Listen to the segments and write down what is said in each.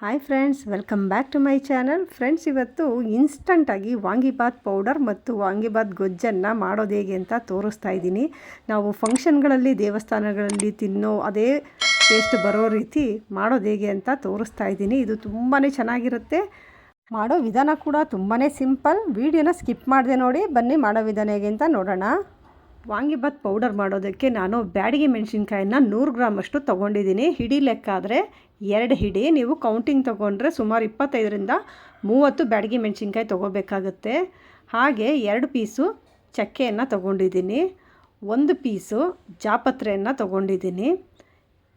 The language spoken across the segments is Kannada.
Hi friends welcome back to my channel friends ಇವತ್ತು ಇನ್ಸ್ಟಂಟಾಗಿ ವಾಂಗಿಬಾತ್ ಪೌಡರ್ ಮತ್ತು ವಾಂಗಿಬಾತ್ ಗೊಜ್ಜನ್ನು ಮಾಡೋದು ಹೇಗೆ ಅಂತ ತೋರಿಸ್ತಾ ಇದ್ದೀನಿ. ನಾವು ಫಂಕ್ಷನ್ಗಳಲ್ಲಿ ದೇವಸ್ಥಾನಗಳಲ್ಲಿ ತಿನ್ನೋ ಅದೇ ಟೇಸ್ಟ್ ಬರೋ ರೀತಿ ಮಾಡೋದು ಹೇಗೆ ಅಂತ ತೋರಿಸ್ತಾ ಇದ್ದೀನಿ. ಇದು ತುಂಬಾ ಚೆನ್ನಾಗಿರುತ್ತೆ. ಮಾಡೋ ವಿಧಾನ ಕೂಡ ತುಂಬಾ ಸಿಂಪಲ್ ವೀಡಿಯೋನ ಸ್ಕಿಪ್ ಮಾಡಿದೆ ನೋಡಿ, ಬನ್ನಿ ಮಾಡೋ ವಿಧಾನ ಹೇಗೆ ಅಂತ ನೋಡೋಣ. ವಾಂಗಿಬಾತ್ ಪೌಡರ್ ಮಾಡೋದಕ್ಕೆ ನಾನು ಬ್ಯಾಡಿಗೆ ಮೆಣಸಿನ್ಕಾಯನ್ನ ನೂರು ಗ್ರಾಮಷ್ಟು ತೊಗೊಂಡಿದ್ದೀನಿ. ಹಿಡಿ ಲೆಕ್ಕ ಆದರೆ ಎರಡು ಹಿಡಿ ನೀವು ಕೌಂಟಿಂಗ್ ತೊಗೊಂಡ್ರೆ ಸುಮಾರು ಇಪ್ಪತ್ತೈದರಿಂದ ಮೂವತ್ತು ಬ್ಯಾಡಗಿ ಮೆಣಸಿನ್ಕಾಯಿ ತೊಗೋಬೇಕಾಗುತ್ತೆ. ಹಾಗೆ ಎರಡು ಪೀಸು ಚಕ್ಕೆಯನ್ನು ತೊಗೊಂಡಿದ್ದೀನಿ. ಒಂದು ಪೀಸು ಜಾಪತ್ರೆಯನ್ನು ತೊಗೊಂಡಿದ್ದೀನಿ.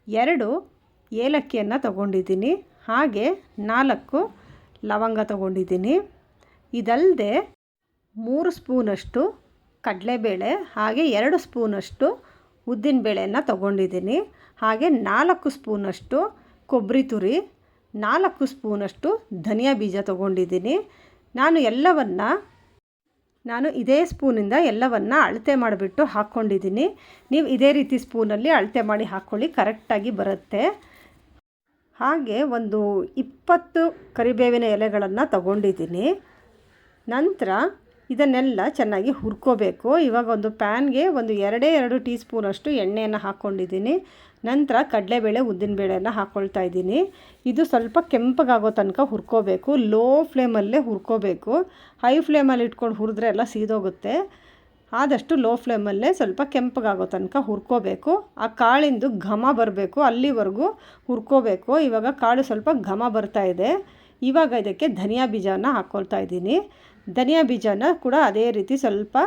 ಎರಡು ಏಲಕ್ಕಿಯನ್ನು ತೊಗೊಂಡಿದ್ದೀನಿ. ಹಾಗೆ ನಾಲ್ಕು ಲವಂಗ ತೊಗೊಂಡಿದ್ದೀನಿ. ಇದಲ್ಲದೆ ಮೂರು ಸ್ಪೂನಷ್ಟು ಕಡಲೆಬೇಳೆ, ಹಾಗೆ ಎರಡು ಸ್ಪೂನಷ್ಟು ಉದ್ದಿನಬೇಳೆಯನ್ನು ತೊಗೊಂಡಿದ್ದೀನಿ. ಹಾಗೆ ನಾಲ್ಕು ಸ್ಪೂನಷ್ಟು ಕೊಬ್ಬರಿ ತುರಿ, ನಾಲ್ಕು ಸ್ಪೂನಷ್ಟು ಧನಿಯಾ ಬೀಜ ತೊಗೊಂಡಿದ್ದೀನಿ. ನಾನು ಎಲ್ಲವನ್ನು, ನಾನು ಇದೇ ಸ್ಪೂನಿಂದ ಎಲ್ಲವನ್ನು ಅಳತೆ ಮಾಡಿಬಿಟ್ಟು ಹಾಕ್ಕೊಂಡಿದ್ದೀನಿ. ನೀವು ಇದೇ ರೀತಿ ಸ್ಪೂನಲ್ಲಿ ಅಳತೆ ಮಾಡಿ ಹಾಕ್ಕೊಳ್ಳಿ ಕರೆಕ್ಟಾಗಿ ಬರುತ್ತೆ. ಹಾಗೆ ಒಂದು ಇಪ್ಪತ್ತು ಕರಿಬೇವಿನ ಎಲೆಗಳನ್ನು ತಗೊಂಡಿದ್ದೀನಿ. ನಂತರ ಇದನ್ನೆಲ್ಲ ಚೆನ್ನಾಗಿ ಹುರ್ಕೋಬೇಕು. ಇವಾಗ ಒಂದು ಪ್ಯಾನ್ಗೆ ಒಂದು ಎರಡೇ ಎರಡು ಟೀ ಸ್ಪೂನಷ್ಟು ಎಣ್ಣೆಯನ್ನು ಹಾಕ್ಕೊಂಡಿದ್ದೀನಿ ನಂತರ ಕಡಲೆಬೇಳೆ, ಉದ್ದಿನಬೇಳೆಯನ್ನು ಹಾಕ್ಕೊಳ್ತಾ ಇದ್ದೀನಿ. ಇದು ಸ್ವಲ್ಪ ಕೆಂಪಗಾಗೋ ತನಕ ಹುರ್ಕೋಬೇಕು. ಲೋ ಫ್ಲೇಮಲ್ಲೇ ಹುರ್ಕೋಬೇಕು. ಹೈ ಫ್ಲೇಮಲ್ಲಿ ಇಟ್ಕೊಂಡು ಹುರಿದ್ರೆ ಎಲ್ಲ ಸೀದೋಗುತ್ತೆ. ಆದಷ್ಟು ಲೋ ಫ್ಲೇಮಲ್ಲೇ ಸ್ವಲ್ಪ ಕೆಂಪಗಾಗೋ ತನಕ ಹುರ್ಕೋಬೇಕು. ಆ ಕಾಳಿಂದು ಘಮ ಬರಬೇಕು. ಅಲ್ಲಿವರೆಗೂ ಹುರ್ಕೋಬೇಕು. ಇವಾಗ ಕಾಳು ಸ್ವಲ್ಪ ಘಮ ಬರ್ತಾ ಇದೆ. ಇವಾಗ ಇದಕ್ಕೆ ಧನಿಯಾ ಬೀಜನ ಹಾಕ್ಕೊಳ್ತಾ ಇದ್ದೀನಿ. ಧನಿಯಾ ಬೀಜನ ಕೂಡ ಅದೇ ರೀತಿ ಸ್ವಲ್ಪ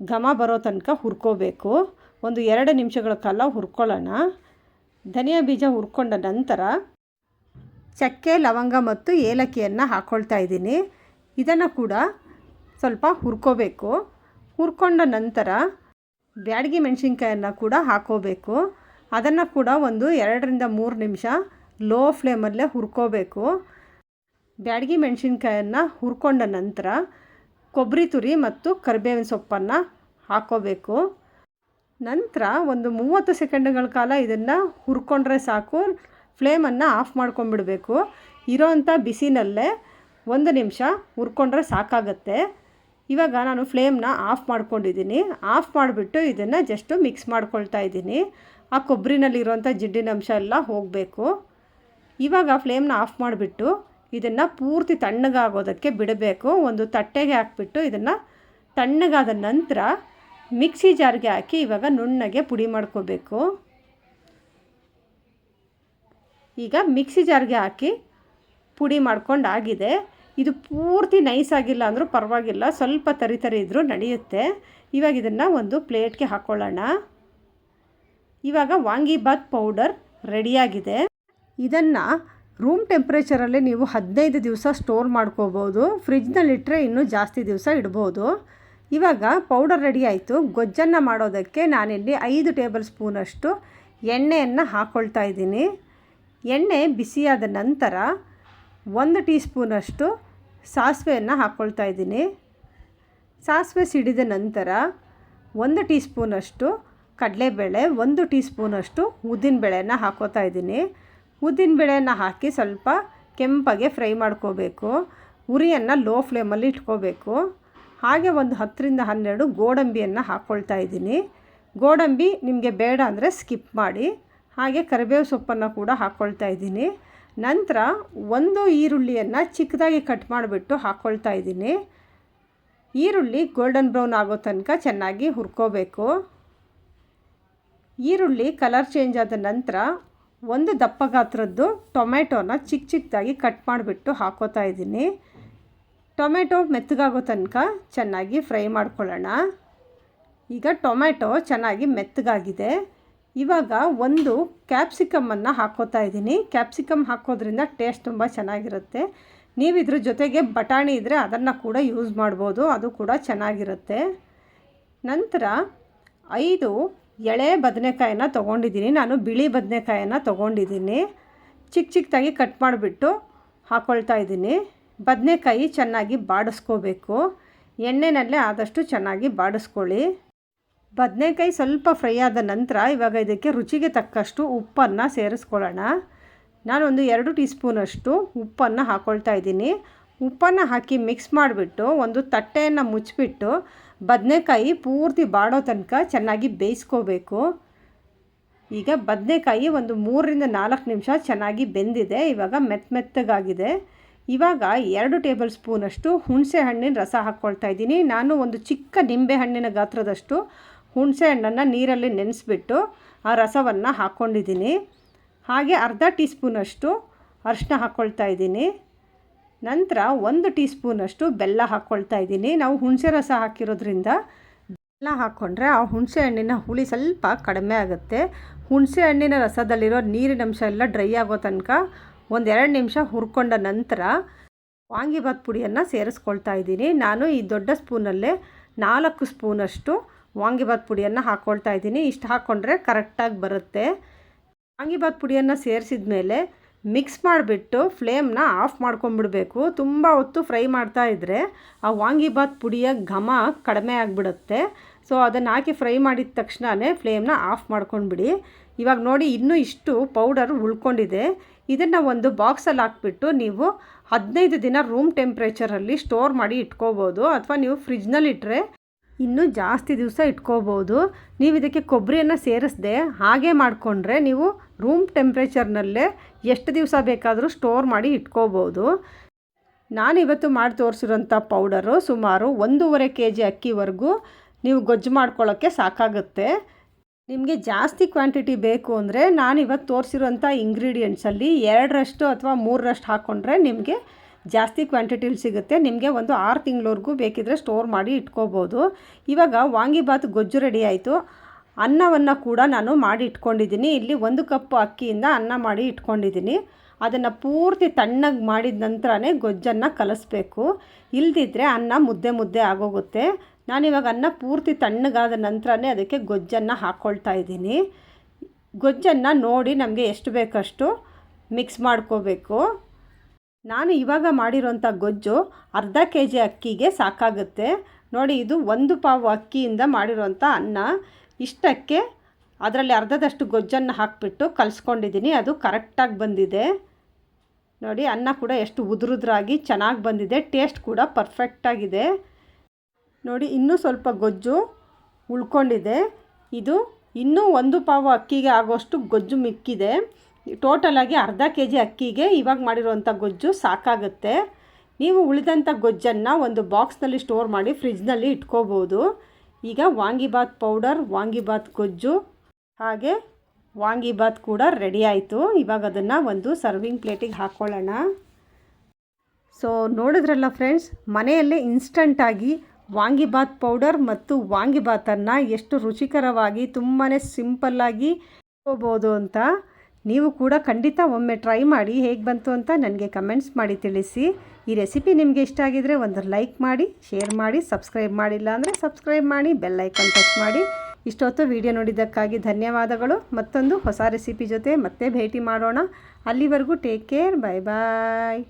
ಘಮ ಬರೋ ತನಕ ಹುರ್ಕೋಬೇಕು. ಒಂದು ಎರಡು ನಿಮಿಷಗಳ ಕಾಲ ಹುರ್ಕೊಳ್ಳೋಣ. ಧನಿಯಾ ಬೀಜ ಹುರ್ಕೊಂಡ ನಂತರ ಚಕ್ಕೆ, ಲವಂಗ ಮತ್ತು ಏಲಕ್ಕಿಯನ್ನು ಹಾಕ್ಕೊಳ್ತಾ ಇದ್ದೀನಿ. ಇದನ್ನು ಕೂಡ ಸ್ವಲ್ಪ ಹುರ್ಕೋಬೇಕು. ಹುರ್ಕೊಂಡ ನಂತರ ಬ್ಯಾಡಗಿ ಮೆಣಸಿನ್ಕಾಯನ್ನು ಕೂಡ ಹಾಕೋಬೇಕು. ಅದನ್ನು ಕೂಡ ಒಂದು ಎರಡರಿಂದ ಮೂರು ನಿಮಿಷ ಲೋ ಫ್ಲೇಮಲ್ಲೇ ಹುರ್ಕೋಬೇಕು. ಬ್ಯಾಡಗಿ ಮೆಣಸಿನ್ಕಾಯನ್ನು ಹುರ್ಕೊಂಡ ನಂತರ ಕೊಬ್ಬರಿ ತುರಿ ಮತ್ತು ಕರಿಬೇವಿನ ಸೊಪ್ಪನ್ನು ಹಾಕೋಬೇಕು. ನಂತರ ಒಂದು ಮೂವತ್ತು ಸೆಕೆಂಡ್ಗಳ ಕಾಲ ಇದನ್ನು ಹುರ್ಕೊಂಡ್ರೆ ಸಾಕು ಫ್ಲೇಮನ್ನು ಆಫ್ ಮಾಡ್ಕೊಂಬಿಡಬೇಕು ಇರೋವಂಥ ಬಿಸಿನಲ್ಲೇ ಒಂದು ನಿಮಿಷ ಹುರ್ಕೊಂಡ್ರೆ ಸಾಕಾಗತ್ತೆ. ಇವಾಗ ನಾನು ಫ್ಲೇಮ್ನ ಆಫ್ ಮಾಡ್ಕೊಂಡಿದ್ದೀನಿ. ಆಫ್ ಮಾಡಿಬಿಟ್ಟು ಇದನ್ನು ಜಸ್ಟು ಮಿಕ್ಸ್ ಮಾಡ್ಕೊಳ್ತಾ ಇದ್ದೀನಿ. ಆ ಕೊಬ್ಬರಿನಲ್ಲಿರುವಂಥ ಜಿಡ್ಡಿನ ಅಂಶ ಎಲ್ಲ ಹೋಗಬೇಕು. ಇವಾಗ ಫ್ಲೇಮ್ನ ಆಫ್ ಮಾಡಿಬಿಟ್ಟು ಇದನ್ನು ಪೂರ್ತಿ ತಣ್ಣಗಾಗೋದಕ್ಕೆ ಬಿಡಬೇಕು. ಒಂದು ತಟ್ಟೆಗೆ ಹಾಕ್ಬಿಟ್ಟು ಇದನ್ನು ತಣ್ಣಗಾದ ನಂತರ ಮಿಕ್ಸಿ ಜಾರ್ಗೆ ಹಾಕಿ ಇವಾಗ ನುಣ್ಣಗೆ ಪುಡಿ ಮಾಡ್ಕೋಬೇಕು. ಈಗ ಮಿಕ್ಸಿ ಜಾರ್ಗೆ ಹಾಕಿ ಪುಡಿ ಮಾಡ್ಕೊಂಡು ಆಗಿದೆ. ಇದು ಪೂರ್ತಿ ನೈಸ್ ಆಗಿಲ್ಲ ಅಂದರೂ ಪರವಾಗಿಲ್ಲ. ಸ್ವಲ್ಪ ತರಿ ತರಿ ಇದ್ದರೂ ನಡೆಯುತ್ತೆ. ಇವಾಗ ಇದನ್ನು ಒಂದು ಪ್ಲೇಟ್ಗೆ ಹಾಕ್ಕೊಳ್ಳೋಣ ಇವಾಗ ವಾಂಗಿಬಾತ್ ಪೌಡರ್ ರೆಡಿಯಾಗಿದೆ. ಇದನ್ನು ರೂಮ್ ಟೆಂಪ್ರೇಚರಲ್ಲಿ ನೀವು ಹದಿನೈದು ದಿವಸ ಸ್ಟೋರ್ ಮಾಡ್ಕೋಬೋದು. ಫ್ರಿಜ್ನಲ್ಲಿಟ್ಟರೆ ಇನ್ನೂ ಜಾಸ್ತಿ ದಿವಸ ಇಡ್ಬೋದು. ಇವಾಗ ಪೌಡರ್ ರೆಡಿ ಆಯಿತು. ಗೊಜ್ಜನ್ನು ಮಾಡೋದಕ್ಕೆ ನಾನಿಲ್ಲಿ ಐದು ಟೇಬಲ್ ಸ್ಪೂನಷ್ಟು ಎಣ್ಣೆಯನ್ನು ಹಾಕ್ಕೊಳ್ತಾ ಇದ್ದೀನಿ. ಎಣ್ಣೆ ಬಿಸಿಯಾದ ನಂತರ ಒಂದು ಟೀ ಸ್ಪೂನಷ್ಟು ಸಾಸಿವೆಯನ್ನು ಹಾಕ್ಕೊಳ್ತಾ ಇದ್ದೀನಿ. ಸಾಸಿವೆ ಸಿಡಿದ ನಂತರ ಒಂದು ಟೀ ಸ್ಪೂನಷ್ಟು ಕಡಲೆಬೇಳೆ, ಒಂದು ಟೀ ಸ್ಪೂನಷ್ಟು ಉದ್ದಿನಬೇಳೆನ ಹಾಕೋತಾ ಇದ್ದೀನಿ. ಉದ್ದಿನಬೇಳೆನ ಹಾಕಿ ಸ್ವಲ್ಪ ಕೆಂಪಗೆ ಫ್ರೈ ಮಾಡ್ಕೋಬೇಕು. ಉರಿಯನ್ನು ಲೋ ಫ್ಲೇಮಲ್ಲಿ ಇಟ್ಕೋಬೇಕು. ಹಾಗೆ ಒಂದು ಹತ್ತರಿಂದ ಹನ್ನೆರಡು ಗೋಡಂಬಿಯನ್ನು ಹಾಕ್ಕೊಳ್ತಾ ಇದ್ದೀನಿ. ಗೋಡಂಬಿ ನಿಮಗೆ ಬೇಡ ಅಂದರೆ ಸ್ಕಿಪ್ ಮಾಡಿ. ಹಾಗೆ ಕರಿಬೇವು ಸೊಪ್ಪನ್ನು ಕೂಡ ಹಾಕ್ಕೊಳ್ತಾ ಇದ್ದೀನಿ. ನಂತರ ಒಂದು ಈರುಳ್ಳಿಯನ್ನು ಚಿಕ್ಕದಾಗಿ ಕಟ್ ಮಾಡಿಬಿಟ್ಟು ಹಾಕ್ಕೊಳ್ತಾ ಇದ್ದೀನಿ. ಈರುಳ್ಳಿ ಗೋಲ್ಡನ್ ಬ್ರೌನ್ ಆಗೋ ತನಕ ಚೆನ್ನಾಗಿ ಹುರ್ಕೋಬೇಕು. ಈರುಳ್ಳಿ ಕಲರ್ ಚೇಂಜ್ ಆದ ನಂತರ ಒಂದು ದಪ್ಪ ಗಾತ್ರದ್ದು ಟೊಮೆಟೊನ ಚಿಕ್ಕ ಚಿಕ್ಕದಾಗಿ ಕಟ್ ಮಾಡಿಬಿಟ್ಟು ಹಾಕೋತಾ ಇದ್ದೀನಿ. ಟೊಮೆಟೊ ಮೆತ್ತಗಾಗೋ ತನಕ ಚೆನ್ನಾಗಿ ಫ್ರೈ ಮಾಡ್ಕೊಳ್ಳೋಣ. ಈಗ ಟೊಮೆಟೊ ಚೆನ್ನಾಗಿ ಮೆತ್ತಗಾಗಿದೆ. ಇವಾಗ ಒಂದು ಕ್ಯಾಪ್ಸಿಕಮ್ಮನ್ನು ಹಾಕೋತಾ ಇದ್ದೀನಿ. ಕ್ಯಾಪ್ಸಿಕಮ್ ಹಾಕೋದ್ರಿಂದ ಟೇಸ್ಟ್ ತುಂಬ ಚೆನ್ನಾಗಿರುತ್ತೆ. ನೀವು ಇದ್ರ ಜೊತೆಗೆ ಬಟಾಣಿ ಇದ್ದರೆ ಅದನ್ನು ಕೂಡ ಯೂಸ್ ಮಾಡ್ಬೋದು. ಅದು ಕೂಡ ಚೆನ್ನಾಗಿರುತ್ತೆ. ನಂತರ ಐದು ಎಳೆ ಬದನೆಕಾಯಿನ ತೊಗೊಂಡಿದ್ದೀನಿ. ನಾನು ಬಿಳಿ ಬದನೆಕಾಯನ್ನ ತೊಗೊಂಡಿದ್ದೀನಿ. ಚಿಕ್ಕ ಚಿಕ್ಕದಾಗಿ ಕಟ್ ಮಾಡಿಬಿಟ್ಟು ಹಾಕ್ಕೊಳ್ತಾ ಇದ್ದೀನಿ. ಬದನೆಕಾಯಿ ಚೆನ್ನಾಗಿ ಬಾಡಿಸ್ಕೋಬೇಕು. ಎಣ್ಣೆನಲ್ಲೇ ಆದಷ್ಟು ಚೆನ್ನಾಗಿ ಬಾಡಿಸ್ಕೊಳ್ಳಿ. ಬದನೆಕಾಯಿ ಸ್ವಲ್ಪ ಫ್ರೈ ಆದ ನಂತರ ಇವಾಗ ಇದಕ್ಕೆ ರುಚಿಗೆ ತಕ್ಕಷ್ಟು ಉಪ್ಪನ್ನು ಸೇರಿಸ್ಕೊಳ್ಳೋಣ. ನಾನೊಂದು ಎರಡು ಟೀ ಸ್ಪೂನಷ್ಟು ಉಪ್ಪನ್ನು ಹಾಕ್ಕೊಳ್ತಾ ಇದ್ದೀನಿ. ಉಪ್ಪನ್ನು ಹಾಕಿ ಮಿಕ್ಸ್ ಮಾಡಿಬಿಟ್ಟು ಒಂದು ತಟ್ಟೆಯನ್ನು ಮುಚ್ಚಿಬಿಟ್ಟು ಬದನೆಕಾಯಿ ಪೂರ್ತಿ ಬಾಡೋ ತನಕ ಚೆನ್ನಾಗಿ ಬೇಯಿಸ್ಕೋಬೇಕು. ಈಗ ಬದನೆಕಾಯಿ ಒಂದು ಮೂರರಿಂದ ನಾಲ್ಕು ನಿಮಿಷ ಚೆನ್ನಾಗಿ ಬೆಂದಿದೆ, ಇವಾಗ ಮೆತ್ತ ಮೆತ್ತಗಾಗಿದೆ. ಇವಾಗ ಎರಡು ಟೇಬಲ್ ಸ್ಪೂನಷ್ಟು ಹುಣಸೆ ಹಣ್ಣಿನ ರಸ ಹಾಕ್ಕೊಳ್ತಾ ಇದ್ದೀನಿ. ನಾನು ಒಂದು ಚಿಕ್ಕ ನಿಂಬೆ ಹಣ್ಣಿನ ಗಾತ್ರದಷ್ಟು ಹುಣಸೆ ಹಣ್ಣನ್ನು ನೀರಲ್ಲಿ ನೆನೆಸ್ಬಿಟ್ಟು ಆ ರಸವನ್ನು ಹಾಕ್ಕೊಂಡಿದ್ದೀನಿ ಹಾಗೆ ಅರ್ಧ ಟೀ ಸ್ಪೂನಷ್ಟು ಅರಿಶಿನ ಹಾಕ್ಕೊಳ್ತಾ ಇದ್ದೀನಿ. ನಂತರ ಒಂದು ಟೀ ಸ್ಪೂನಷ್ಟು ಬೆಲ್ಲ ಹಾಕ್ಕೊಳ್ತಾ ಇದ್ದೀನಿ. ನಾವು ಹುಣಸೆ ರಸ ಹಾಕಿರೋದ್ರಿಂದ ಬೆಲ್ಲ ಹಾಕ್ಕೊಂಡ್ರೆ ಆ ಹುಣಸೆ ಹಣ್ಣಿನ ಹುಳಿ ಸ್ವಲ್ಪ ಕಡಿಮೆ ಆಗುತ್ತೆ. ಹುಣಸೆ ಹಣ್ಣಿನ ರಸದಲ್ಲಿರೋ ನೀರಿನ ಅಂಶ ಎಲ್ಲ ಡ್ರೈ ಆಗೋ ತನಕ ಒಂದೆರಡು ನಿಮಿಷ ಹುರ್ಕೊಂಡ ನಂತರ ವಾಂಗಿಭಾತ್ ಪುಡಿಯನ್ನು ಸೇರಿಸ್ಕೊಳ್ತಾ ಇದ್ದೀನಿ. ನಾನು ಈ ದೊಡ್ಡ ಸ್ಪೂನಲ್ಲೇ ನಾಲ್ಕು ಸ್ಪೂನಷ್ಟು ವಾಂಗಿಭಾತ್ ಪುಡಿಯನ್ನು ಹಾಕ್ಕೊಳ್ತಾ ಇದ್ದೀನಿ. ಇಷ್ಟು ಹಾಕ್ಕೊಂಡ್ರೆ ಕರೆಕ್ಟಾಗಿ ಬರುತ್ತೆ. ವಾಂಗಿಭಾತ್ ಪುಡಿಯನ್ನು ಸೇರಿಸಿದ ಮೇಲೆ ಮಿಕ್ಸ್ ಮಾಡಿಬಿಟ್ಟು ಫ್ಲೇಮ್ನ ಆಫ್ ಮಾಡ್ಕೊಂಡ್ಬಿಡಬೇಕು ತುಂಬ ಹೊತ್ತು ಫ್ರೈ ಮಾಡ್ತಾ ಇದ್ದರೆ ಆ ವಾಂಗಿಬಾತ್ ಪುಡಿಯ ಘಮ ಕಡಿಮೆ ಆಗಿಬಿಡುತ್ತೆ. ಸೊ, ಅದನ್ನು ಹಾಕಿ ಫ್ರೈ ಮಾಡಿದ ತಕ್ಷಣವೇ ಫ್ಲೇಮ್ನ ಆಫ್ ಮಾಡ್ಕೊಂಡ್ಬಿಡಿ. ಇವಾಗ ನೋಡಿ, ಇನ್ನೂ ಇಷ್ಟು ಪೌಡರ್ ಉಳ್ಕೊಂಡಿದೆ. ಇದನ್ನು ಒಂದು ಬಾಕ್ಸಲ್ಲಿ ಹಾಕ್ಬಿಟ್ಟು ನೀವು ಹದಿನೈದು ದಿನ ರೂಮ್ ಟೆಂಪ್ರೇಚರಲ್ಲಿ ಸ್ಟೋರ್ ಮಾಡಿ ಇಟ್ಕೋಬೋದು. ಅಥವಾ ನೀವು ಫ್ರಿಜ್ನಲ್ಲಿ ಇಟ್ಟರೆ ಇನ್ನೂ ಜಾಸ್ತಿ ದಿವಸ ಇಟ್ಕೋಬೋದು. ನೀವು ಇದಕ್ಕೆ ಕೊಬ್ಬರಿಯನ್ನು ಸೇರಿಸ್ದೆ, ಹಾಗೆ ಮಾಡಿಕೊಂಡ್ರೆ ನೀವು ರೂಮ್ ಟೆಂಪ್ರೇಚರ್ನಲ್ಲೇ ಎಷ್ಟು ದಿವಸ ಬೇಕಾದರೂ ಸ್ಟೋರ್ ಮಾಡಿ ಇಟ್ಕೋಬೋದು. ನಾನಿವತ್ತು ಮಾಡಿ ತೋರಿಸಿರೋಂಥ ಪೌಡರು ಸುಮಾರು ಒಂದೂವರೆ ಕೆ ಜಿ ಅಕ್ಕಿವರೆಗೂ ನೀವು ಗೊಜ್ಜು ಮಾಡ್ಕೊಳ್ಳೋಕ್ಕೆ ಸಾಕಾಗುತ್ತೆ. ನಿಮಗೆ ಜಾಸ್ತಿ ಕ್ವಾಂಟಿಟಿ ಬೇಕು ಅಂದರೆ ನಾನಿವತ್ತು ತೋರಿಸಿರೋಂಥ ಇಂಗ್ರೀಡಿಯೆಂಟ್ಸಲ್ಲಿ ಎರಡರಷ್ಟು ಅಥವಾ ಮೂರರಷ್ಟು ಹಾಕ್ಕೊಂಡ್ರೆ ನಿಮಗೆ ಜಾಸ್ತಿ ಕ್ವಾಂಟಿಟಿಲಿ ಸಿಗುತ್ತೆ. ನಿಮಗೆ ಒಂದು ಆರು ತಿಂಗಳವರೆಗೂ ಬೇಕಿದ್ರೆ ಸ್ಟೋರ್ ಮಾಡಿ ಇಟ್ಕೋಬೋದು. ಇವಾಗ ವಾಂಗಿಬಾತ್ ಗೊಜ್ಜು ರೆಡಿ ಆಯಿತು. ಅನ್ನವನ್ನು ಕೂಡ ನಾನು ಮಾಡಿ ಇಟ್ಕೊಂಡಿದ್ದೀನಿ. ಇಲ್ಲಿ ಒಂದು ಕಪ್ ಅಕ್ಕಿಯಿಂದ ಅನ್ನ ಮಾಡಿ ಇಟ್ಕೊಂಡಿದ್ದೀನಿ. ಅದನ್ನು ಪೂರ್ತಿ ತಣ್ಣಗೆ ಮಾಡಿದ ನಂತರನೇ ಗೊಜ್ಜನ್ನು ಕಲಿಸ್ಬೇಕು. ಇಲ್ದಿದ್ರೆ ಅನ್ನ ಮುದ್ದೆ ಮುದ್ದೆ ಆಗೋಗುತ್ತೆ. ನಾನಿವಾಗ ಅನ್ನ ಪೂರ್ತಿ ತಣ್ಣಗಾದ ನಂತರನೇ ಅದಕ್ಕೆ ಗೊಜ್ಜನ್ನು ಹಾಕ್ಕೊಳ್ತಾ ಇದ್ದೀನಿ. ಗೊಜ್ಜನ್ನು ನೋಡಿ ನಮಗೆ ಎಷ್ಟು ಬೇಕಷ್ಟು ಮಿಕ್ಸ್ ಮಾಡ್ಕೋಬೇಕು. ನಾನು ಇವಾಗ ಮಾಡಿರೋಂಥ ಗೊಜ್ಜು ಅರ್ಧ ಕೆ ಜಿ ಅಕ್ಕಿಗೆ ಸಾಕಾಗುತ್ತೆ. ನೋಡಿ, ಇದು ಒಂದು ಪಾವು ಅಕ್ಕಿಯಿಂದ ಮಾಡಿರೋಂಥ ಅನ್ನ. ಇಷ್ಟಕ್ಕೆ ಅದರಲ್ಲಿ ಅರ್ಧದಷ್ಟು ಗೊಜ್ಜನ್ನು ಹಾಕಿಬಿಟ್ಟು ಕಲಿಸ್ಕೊಂಡಿದ್ದೀನಿ. ಅದು ಕರೆಕ್ಟಾಗಿ ಬಂದಿದೆ. ನೋಡಿ, ಅನ್ನ ಕೂಡ ಎಷ್ಟು ಉದುರುದ್ರಾಗಿ ಚೆನ್ನಾಗಿ ಬಂದಿದೆ. ಟೇಸ್ಟ್ ಕೂಡ ಪರ್ಫೆಕ್ಟಾಗಿದೆ. ನೋಡಿ, ಇನ್ನೂ ಸ್ವಲ್ಪ ಗೊಜ್ಜು ಉಳ್ಕೊಂಡಿದೆ. ಇದು ಇನ್ನೂ ಒಂದು ಪಾವು ಅಕ್ಕಿಗೆ ಆಗೋಷ್ಟು ಗೊಜ್ಜು ಮಿಕ್ಕಿದೆ. ಟೋಟಲಾಗಿ ಅರ್ಧ ಕೆ ಜಿ ಅಕ್ಕಿಗೆ ಇವಾಗ ಮಾಡಿರುವಂಥ ಗೊಜ್ಜು ಸಾಕಾಗುತ್ತೆ. ನೀವು ಉಳಿದಂಥ ಗೊಜ್ಜನ್ನು ಒಂದು ಬಾಕ್ಸ್ನಲ್ಲಿ ಸ್ಟೋರ್ ಮಾಡಿ ಫ್ರಿಜ್ನಲ್ಲಿ ಇಟ್ಕೋಬೋದು. ಈಗ ವಾಂಗಿಬಾತ್ ಪೌಡರ್ ವಾಂಗಿಬಾತ್ ಗೊಜ್ಜು, ಹಾಗೆ ವಾಂಗಿಬಾತ್ ಕೂಡ ರೆಡಿ ಆಯಿತು. ಇವಾಗ ಅದನ್ನು ಒಂದು ಸರ್ವಿಂಗ್ ಪ್ಲೇಟಿಗೆ ಹಾಕ್ಕೊಳ್ಳೋಣ ಸೊ ನೋಡಿದ್ರಲ್ಲ ಫ್ರೆಂಡ್ಸ್ ಮನೆಯಲ್ಲೇ ಇನ್ಸ್ಟಂಟಾಗಿ ವಾಂಗಿಬಾತ್ ಪೌಡರ್ ಮತ್ತು ವಾಂಗಿಬಾತನ್ನು ಎಷ್ಟು ರುಚಿಕರವಾಗಿ ತುಂಬಾ ಸಿಂಪಲ್ಲಾಗಿ ಇಟ್ಕೋಬೋದು ಅಂತ. ನೀವು ಕೂಡ ಖಂಡಿತ ಒಮ್ಮೆ ಟ್ರೈ ಮಾಡಿ ಹೇಗೆ ಬಂತು ಅಂತ ನನಗೆ ಕಮೆಂಟ್ಸ್ ಮಾಡಿ ತಿಳಿಸಿ. ಈ ರೆಸಿಪಿ ನಿಮಗೆ ಇಷ್ಟ ಆಗಿದರೆ ಒಂದು ಲೈಕ್ ಮಾಡಿ ಶೇರ್ ಮಾಡಿ ಸಬ್ಸ್ಕ್ರೈಬ್ ಮಾಡಿಲ್ಲ ಅಂದರೆ ಸಬ್ಸ್ಕ್ರೈಬ್ ಮಾಡಿ ಬೆಲ್ ಐಕನ್ ಟಚ್ ಮಾಡಿ. ಇಷ್ಟೊತ್ತು ವಿಡಿಯೋ ನೋಡಿದ್ದಕ್ಕಾಗಿ ಧನ್ಯವಾದಗಳು. ಮತ್ತೊಂದು ಹೊಸ ರೆಸಿಪಿ ಜೊತೆ ಮತ್ತೆ ಭೇಟಿ ಮಾಡೋಣ. ಅಲ್ಲಿವರೆಗೂ ಟೇಕ್ ಕೇರ್ ಬಾಯ್ ಬಾಯ್